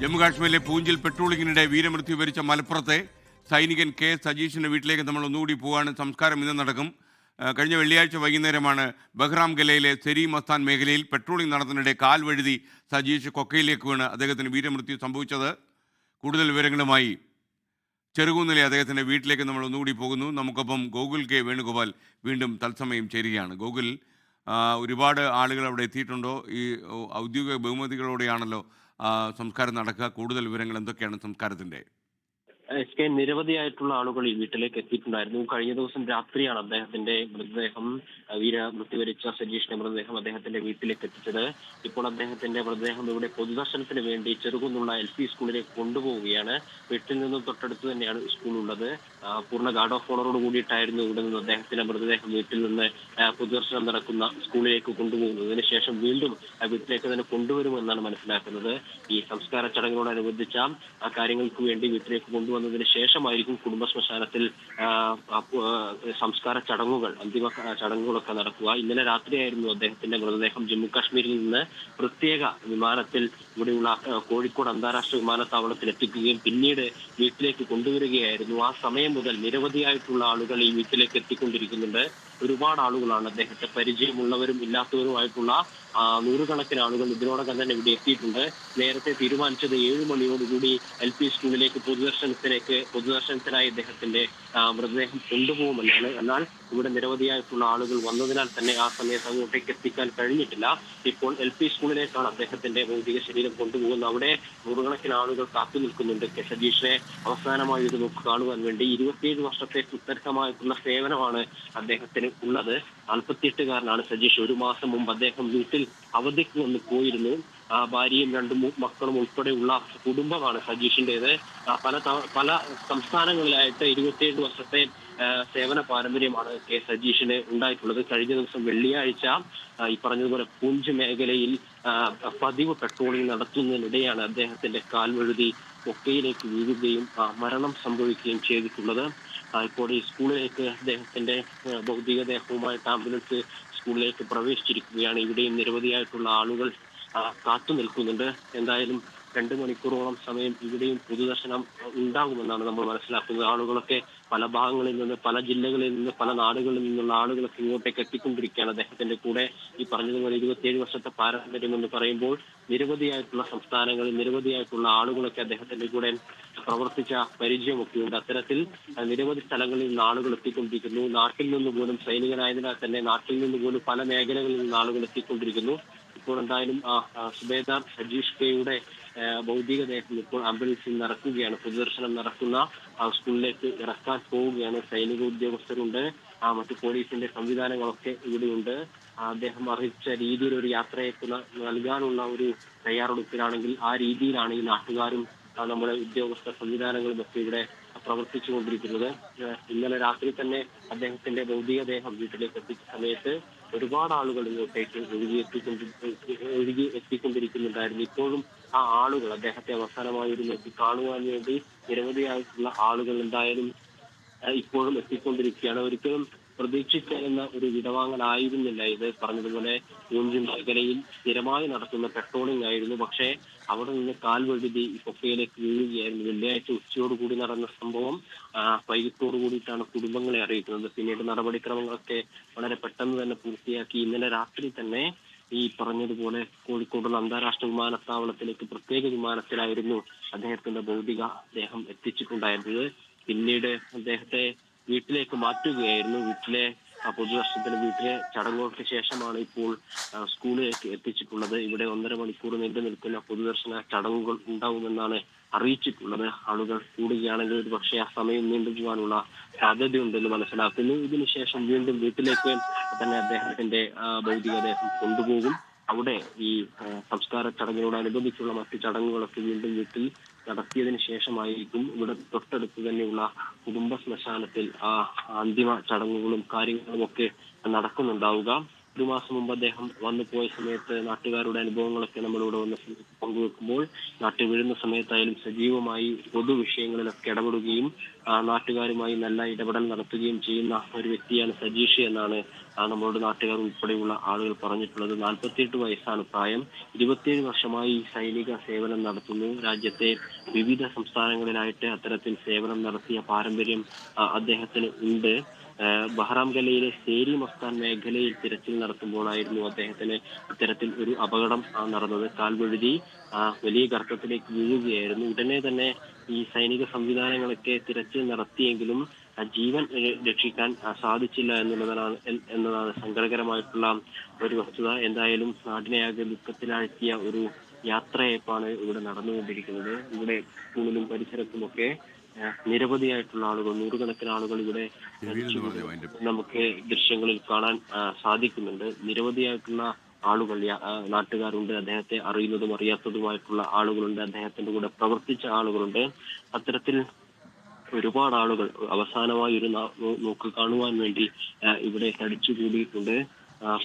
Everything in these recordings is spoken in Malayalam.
ജമ്മുകാശ്മീരിലെ പൂഞ്ചിൽ പെട്രോളിങ്ങിനിടെ വീരമൃത്യു വരിച്ച മലപ്പുറത്തെ സൈനികൻ കെ സജീഷിന്റെ വീട്ടിലേക്ക് നമ്മൾ ഒന്നുകൂടി പോവാണ്. സംസ്കാരം ഇന്ന് നടക്കും. കഴിഞ്ഞ വെള്ളിയാഴ്ച വൈകുന്നേരമാണ് ബഹ്റാം ഗലയിലെ സെരി മസ്താൻ മേഖലയിൽ പെട്രോളിംഗ് നടത്തുന്നതിനിടെ കാൽ വഴുതി സജീഷ് കൊക്കയിലേക്ക് വീണ് അദ്ദേഹത്തിന് വീരമൃത്യു സംഭവിച്ചത്. കൂടുതൽ വിവരങ്ങളുമായി ചെറുകുന്നിലെ അദ്ദേഹത്തിന്റെ വീട്ടിലേക്ക് നമ്മൾ ഒന്നുകൂടി പോകുന്നു. നമുക്കൊപ്പം ഗോകുൽ കെ വേണുഗോപാൽ വീണ്ടും തത്സമയം ചേരുകയാണ്. ഗോകുൽ ഒരുപാട് ആളുകൾ അവിടെ എത്തിയിട്ടുണ്ടോ? ഈ ഔദ്യോഗിക ബഹുമതികളോടെയാണല്ലോ സംസ്കാരം നടക്കുക. കൂടുതൽ വിവരങ്ങൾ എന്തൊക്കെയാണ് സംസ്കാരത്തിന്റെ? എസ് കെ നിരവധിയായിട്ടുള്ള ആളുകൾ ഈ വീട്ടിലേക്ക് എത്തിയിട്ടുണ്ടായിരുന്നു. കഴിഞ്ഞ ദിവസം രാത്രിയാണ് അദ്ദേഹത്തിന്റെ മൃതദേഹം വീര മൃത്യുവരിച്ച സജീഷിന്റെ മൃതദേഹം അദ്ദേഹത്തിന്റെ വീട്ടിലേക്ക് എത്തിച്ചത്. ഇപ്പോൾ അദ്ദേഹത്തിന്റെ മൃതദേഹം ഇവിടെ പൊതുദർശനത്തിന് വേണ്ടി ചെറുകുന്നുള്ള എൽ പി സ്കൂളിലേക്ക് കൊണ്ടുപോവുകയാണ്. വീട്ടിൽ നിന്നും തൊട്ടടുത്ത് തന്നെയാണ് സ്കൂളുള്ളത്. പൂർണ ഗാർഡ് ഓഫ് ഓണറോട് കൂടിയിട്ടായിരുന്നു ഇവിടെ നിന്ന് അദ്ദേഹത്തിന്റെ മൃതദേഹം വീട്ടിൽ നിന്ന് പൊതുദർശനം നടക്കുന്ന സ്കൂളിലേക്ക് കൊണ്ടുപോകുന്നതിന് ശേഷം വീണ്ടും വീട്ടിലേക്ക് തന്നെ കൊണ്ടുവരുമെന്നാണ് മനസ്സിലാക്കുന്നത്. ഈ സംസ്കാര ചടങ്ങിനോടനുബന്ധിച്ച ആ കാര്യങ്ങൾക്ക് വേണ്ടി വീട്ടിലേക്ക് കൊണ്ടുവന്നതിന് ശേഷമായിരിക്കും കുടുംബ ശ്മശാനത്തിൽ സംസ്കാര ചടങ്ങുകൾ അന്തിമ ചടങ്ങുകളൊക്കെ നടക്കുക. ഇന്നലെ രാത്രിയായിരുന്നു അദ്ദേഹത്തിന്റെ മൃതദേഹം ജമ്മു കാശ്മീരിൽ നിന്ന് പ്രത്യേക വിമാനത്തിൽ ഇവിടെയുള്ള കോഴിക്കോട് അന്താരാഷ്ട്ര വിമാനത്താവളത്തിൽ എത്തിക്കുകയും പിന്നീട് വീട്ടിലേക്ക് കൊണ്ടുവരികയായിരുന്നു. ആ സമയം മുതൽ നിരവധിയായിട്ടുള്ള ആളുകൾ ഈ വീട്ടിലേക്ക് എത്തിക്കൊണ്ടിരിക്കുന്നുണ്ട്. ഒരുപാട് ആളുകളാണ് അദ്ദേഹത്തെ പരിചയമുള്ളവരും ഇല്ലാത്തവരുമായിട്ടുള്ള നൂറുകണക്കിന് ആളുകൾ ഇതിനോടകം തന്നെ ഇവിടെ എത്തിയിട്ടുണ്ട്. നേരത്തെ തീരുമാനിച്ചത് ഏഴ് മണിയോടുകൂടി എൽ പി സ്കൂളിലേക്ക് പൊതുദർശനത്തിലേക്ക് പൊതുദർശനത്തിനായി അദ്ദേഹത്തിന്റെ മൃതദേഹം കൊണ്ടുപോകുമെന്നാണ്. എന്നാൽ ഇവിടെ നിരവധിയായിട്ടുള്ള ആളുകൾ വന്നതിനാൽ തന്നെ ആ സമയത്ത് അങ്ങോട്ടേക്ക് എത്തിക്കാൻ കഴിഞ്ഞിട്ടില്ല. ഇപ്പോൾ എൽ പി സ്കൂളിലേക്കാണ് അദ്ദേഹത്തിന്റെ ഭൗതിക ശരീരം കൊണ്ടുപോകുന്നത്. അവിടെ നൂറുകണക്കിന് ആളുകൾ കാത്തു നിൽക്കുന്നുണ്ട്. കെ സതീഷിനെ അവസാനമായി ഒരു നോക്ക് കാണുവാൻ വേണ്ടി ഇരുപത്തിയേഴ് വർഷത്തെ സുദീർഘമായിട്ടുള്ള സേവനമാണ് അദ്ദേഹത്തിന് ഉള്ളത്. നാൽപ്പത്തിയെട്ടുകാരനാണ് സജീഷ് ഒരു മാസം മുമ്പ് അദ്ദേഹം വീട്ടിൽ അവധിക്ക് വന്ന് പോയിരുന്നു. ഭാര്യയും രണ്ട് മക്കളും ഉൾപ്പെടെയുള്ള കുടുംബമാണ് സജീഷിന്റേത്. പല പല സംസ്ഥാനങ്ങളിലായിട്ട് ഇരുപത്തിയേഴ് വർഷത്തെ സേവന പാരമ്പര്യമാണ് കെ സജീഷിന് ഉണ്ടായിട്ടുള്ളത്. കഴിഞ്ഞ ദിവസം വെള്ളിയാഴ്ച ഈ പറഞ്ഞതുപോലെ പൂഞ്ച് മേഖലയിൽ പതിവ് പെട്രോളിംഗ് നടത്തുന്നതിനിടെയാണ് അദ്ദേഹത്തിന്റെ കാൽവഴുതി പൊക്കയിലേക്ക് വീഴുകയും മരണം സംഭവിക്കുകയും ചെയ്തിട്ടുള്ളത്. ഇപ്പോൾ ഈ സ്കൂളിലേക്ക് അദ്ദേഹത്തിന്റെ ഭൗതികദേഹവുമായിട്ട് ആംബുലൻസ് സ്കൂളിലേക്ക് പ്രവേശിച്ചിരിക്കുകയാണ്. ഇവിടെയും നിരവധിയായിട്ടുള്ള ആളുകൾ കാത്തു നിൽക്കുന്നുണ്ട്. എന്തായാലും രണ്ട് മണിക്കൂറോളം സമയം ഇവിടെയും പൊതുദർശനം ഉണ്ടാകുമെന്നാണ് നമ്മൾ മനസ്സിലാക്കുന്നത്. ആളുകളൊക്കെ പല ഭാഗങ്ങളിൽ നിന്ന് പല ജില്ലകളിൽ നിന്ന് പല നാടുകളിൽ നിന്നുള്ള ആളുകളൊക്കെ ഇങ്ങോട്ടേക്ക് എത്തിക്കൊണ്ടിരിക്കുകയാണ്. അദ്ദേഹത്തിന്റെ കൂടെ ഈ പറഞ്ഞതുപോലെ ഇരുപത്തിയേഴ് വർഷത്തെ പാരമ്പര്യം എന്ന് പറയുമ്പോൾ നിരവധിയായിട്ടുള്ള സംസ്ഥാനങ്ങളിൽ നിരവധിയായിട്ടുള്ള ആളുകളൊക്കെ അദ്ദേഹത്തിന്റെ കൂടെ പ്രവർത്തിച്ച പരിചയമൊക്കെ ഉണ്ട് അത്തരത്തിൽ നിരവധി സ്ഥലങ്ങളിൽ നിന്ന് ആളുകൾ എത്തിക്കൊണ്ടിരിക്കുന്നു. നാട്ടിൽ നിന്ന് പോലും സൈനികനായതിനാൽ തന്നെ നാട്ടിൽ നിന്ന് പോലും പല മേഖലകളിൽ നിന്ന് ആളുകൾ എത്തിക്കൊണ്ടിരിക്കുന്നു. ഇപ്പോൾ എന്തായാലും സുബേദാർ സജീഷ് കെയുടെ ഭൗതിക ഭൗതികദേഹം ഇപ്പോൾ ആംബുലൻസിൽ നടക്കുകയാണ്. പൊതുദർശനം നടക്കുന്ന സ്കൂളിലേക്ക് ഇറക്കാൻ പോവുകയാണ്. സൈനിക ഉദ്യോഗസ്ഥരുണ്ട്. മറ്റു പോലീസിന്റെ സംവിധാനങ്ങളൊക്കെ ഇവിടെയുണ്ട്. അദ്ദേഹം അറിയിച്ച രീതിയിൽ ഒരു യാത്രയെ നൽകാനുള്ള ഒരു തയ്യാറെടുപ്പിലാണെങ്കിൽ ആ രീതിയിലാണ് ഈ നാട്ടുകാരും നമ്മുടെ ഉദ്യോഗസ്ഥ സംവിധാനങ്ങളും ഒക്കെ ഇവിടെ പ്രവർത്തിച്ചുകൊണ്ടിരിക്കുന്നത്. ഇന്നലെ രാത്രി തന്നെ അദ്ദേഹത്തിന്റെ ഭൗതികദേഹം വീട്ടിലേക്ക് എത്തിച്ച സമയത്ത് ഒരുപാട് ആളുകൾ ഇങ്ങോട്ടേക്ക് ഒഴുകി എത്തിക്കൊണ്ടി ഒഴുകി എത്തിക്കൊണ്ടിരിക്കുന്നുണ്ടായിരുന്നു. ഇപ്പോഴും ആ ആളുകൾ അദ്ദേഹത്തെ അവസാനമായി ഒരു നോക്കി കാണുവാൻ വേണ്ടി നിരവധിയായിട്ടുള്ള ആളുകൾ എന്തായാലും ഇപ്പോഴും എത്തിക്കൊണ്ടിരിക്കുകയാണ്. ഒരിക്കലും പ്രതീക്ഷിച്ചിരുന്ന ഒരു വിടവാങ്ങലായിരുന്നില്ല ഇത്. പറഞ്ഞതുപോലെ പൂഞ്ച് മേഖലയിൽ സ്ഥിരമായി നടത്തുന്ന പെട്രോളിംഗ് ആയിരുന്നു. പക്ഷേ അവിടെ നിന്ന് കാൽ വഴുതി കൊക്കയിലേക്ക് വീഴുകയായിരുന്നു. വെള്ളിയാഴ്ച ഉച്ചയോടുകൂടി നടന്ന സംഭവം വൈകിട്ടോടു കൂടിയിട്ടാണ് കുടുംബങ്ങളെ അറിയിക്കുന്നത്. പിന്നീട് നടപടിക്രമങ്ങളൊക്കെ വളരെ പെട്ടെന്ന് തന്നെ പൂർത്തിയാക്കി ഇന്നലെ രാത്രി തന്നെ ഈ പറഞ്ഞതുപോലെ കോഴിക്കോടുള്ള അന്താരാഷ്ട്ര വിമാനത്താവളത്തിലേക്ക് പ്രത്യേക വിമാനത്തിലായിരുന്നു അദ്ദേഹത്തിന്റെ ഭൗതിക ദേഹം എത്തിച്ചിട്ടുണ്ടായിരുന്നത്. പിന്നീട് അദ്ദേഹത്തെ വീട്ടിലേക്ക് മാറ്റുകയായിരുന്നു. വീട്ടിലെ പൊതുദർശനത്തിന് വീട്ടിലെ ചടങ്ങുകൾക്ക് ശേഷമാണ് ഇപ്പോൾ സ്കൂളിലേക്ക് എത്തിച്ചിട്ടുള്ളത്. ഇവിടെ ഒന്നര മണിക്കൂർ നീണ്ടു നിൽക്കുന്ന പൊതുദർശന ചടങ്ങുകൾ ഉണ്ടാവുമെന്നാണ് അറിയിച്ചിട്ടുള്ളത്. ആളുകൾ കൂടുകയാണെങ്കിൽ ഒരു പക്ഷേ ആ സമയം നീണ്ടു പോകാനുള്ള സാധ്യതയുണ്ടെന്ന് മനസ്സിലാക്കുന്നു. ഇതിനുശേഷം വീണ്ടും വീട്ടിലേക്ക് തന്നെ അദ്ദേഹത്തിന്റെ ഭൗതികദേഹം കൊണ്ടുപോകും. അവിടെ ഈ സംസ്കാര ചടങ്ങിനോടനുബന്ധിച്ചുള്ള മറ്റു ചടങ്ങുകളൊക്കെ വീണ്ടും വീട്ടിൽ നടത്തിയതിനു ശേഷമായിരിക്കും ഇവിടെ തൊട്ടടുത്ത് തന്നെയുള്ള കുടുംബ ശ്മശാനത്തിൽ ആ അന്തിമ ചടങ്ങുകളും കാര്യങ്ങളും ഒക്കെ നടക്കുന്നുണ്ടാവുക. ഒരു മാസം മുമ്പ് അദ്ദേഹം വന്നു പോയ സമയത്ത് നാട്ടുകാരുടെ അനുഭവങ്ങളൊക്കെ നമ്മളിവിടെ വന്ന് പങ്കുവെക്കുമ്പോൾ നാട്ടിൽ വീഴുന്ന സമയത്തായാലും സജീവമായി പൊതു വിഷയങ്ങളിലൊക്കെ ഇടപെടുകയും നാട്ടുകാരുമായി നല്ല ഇടപെടൽ നടത്തുകയും ചെയ്യുന്ന ഒരു വ്യക്തിയാണ് സജീഷ് എന്നാണ് നമ്മളോട് നാട്ടുകാർ ഉൾപ്പെടെയുള്ള ആളുകൾ പറഞ്ഞിട്ടുള്ളത്. നാൽപ്പത്തിയെട്ട് വയസ്സാണ് പ്രായം. ഇരുപത്തിയേഴ് വർഷമായി സൈനിക സേവനം നടത്തുന്നു. രാജ്യത്തെ വിവിധ സംസ്ഥാനങ്ങളിലായിട്ട് അത്തരത്തിൽ സേവനം നടത്തിയ പാരമ്പര്യം അദ്ദേഹത്തിന് ഉണ്ട്. ആ, ബഹ്റാം ഖലയിലെ സേരി മസ്താൻ മേഖലയിൽ തിരച്ചിൽ നടത്തുമ്പോഴായിരുന്നു അദ്ദേഹത്തിന് ഇത്തരത്തിൽ ഒരു അപകടം നടന്നത്. കാൽവഴുതി വലിയ ഗർത്തത്തിലേക്ക് വീഴുകയായിരുന്നു. ഉടനെ തന്നെ ഈ സൈനിക സംവിധാനങ്ങളൊക്കെ തിരച്ചിൽ നടത്തിയെങ്കിലും ജീവൻ രക്ഷിക്കാൻ സാധിച്ചില്ല എന്നുള്ളതാണ് എന്നതാണ് സങ്കടകരമായിട്ടുള്ള ഒരു വസ്തുത. എന്തായാലും നാടിനെയാകെ ദുഃഖത്തിലാഴ്ത്തിയ ഒരു യാത്രയപ്പാണ് ഇവിടെ നടന്നുകൊണ്ടിരിക്കുന്നത്. ഇവിടെ സ്കൂളിലും പരിസരത്തുമൊക്കെ നിരവധിയായിട്ടുള്ള ആളുകൾ നൂറുകണക്കിന് ആളുകൾ ഇവിടെ നമുക്ക് ദൃശ്യങ്ങളിൽ കാണാൻ സാധിക്കുന്നുണ്ട്. നിരവധിയായിട്ടുള്ള ആളുകൾ നാട്ടുകാരുണ്ട്. അദ്ദേഹത്തെ അറിയുന്നതും അറിയാത്തതുമായിട്ടുള്ള ആളുകളുണ്ട്. അദ്ദേഹത്തിന്റെ കൂടെ പ്രവർത്തിച്ച ആളുകളുണ്ട്. അത്തരത്തിൽ ഒരുപാട് ആളുകൾ അവസാനമായി ഒരു നോക്ക് കാണുവാൻ വേണ്ടി ഇവിടെ തടിച്ചുകൂടിയിട്ടുണ്ട്.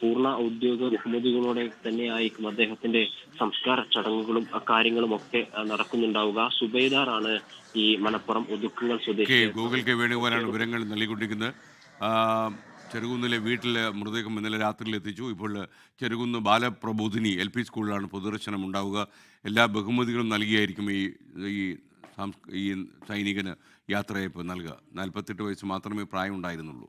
പൂർണ ഔദ്യോഗിക ബഹുമതികളോടെ തന്നെയായിരിക്കും അദ്ദേഹത്തിന്റെ സംസ്കാര ചടങ്ങുകളും കാര്യങ്ങളും ഒക്കെ നടക്കുന്നുണ്ടാവുക. സുബൈദാറാണ് ഈ മലപ്പുറം ഒതുക്കുങ്ങൾ കെ സ്വദേശി ഗൂഗിൾ കെ വേണുഗോപാലാണ് വിവരങ്ങൾ നൽകിക്കൊണ്ടിരിക്കുന്നത്. ചെറുകുന്നിലെ വീട്ടിൽ മൃതദേഹം ഇന്നലെ രാത്രിയിൽ എത്തിച്ചു ഇപ്പോൾ ചെറുകുന്ന് ബാലപ്രബോധിനി എൽ പി സ്കൂളിലാണ് പൊതുദർശനം ഉണ്ടാവുക. എല്ലാ ബഹുമതികളും നൽകിയായിരിക്കും ഈ ഈ ഈ സൈനികന് യാത്രയപ്പ് നൽകുക. നാൽപ്പത്തെട്ട് വയസ്സ് മാത്രമേ പ്രായം ഉണ്ടായിരുന്നുള്ളൂ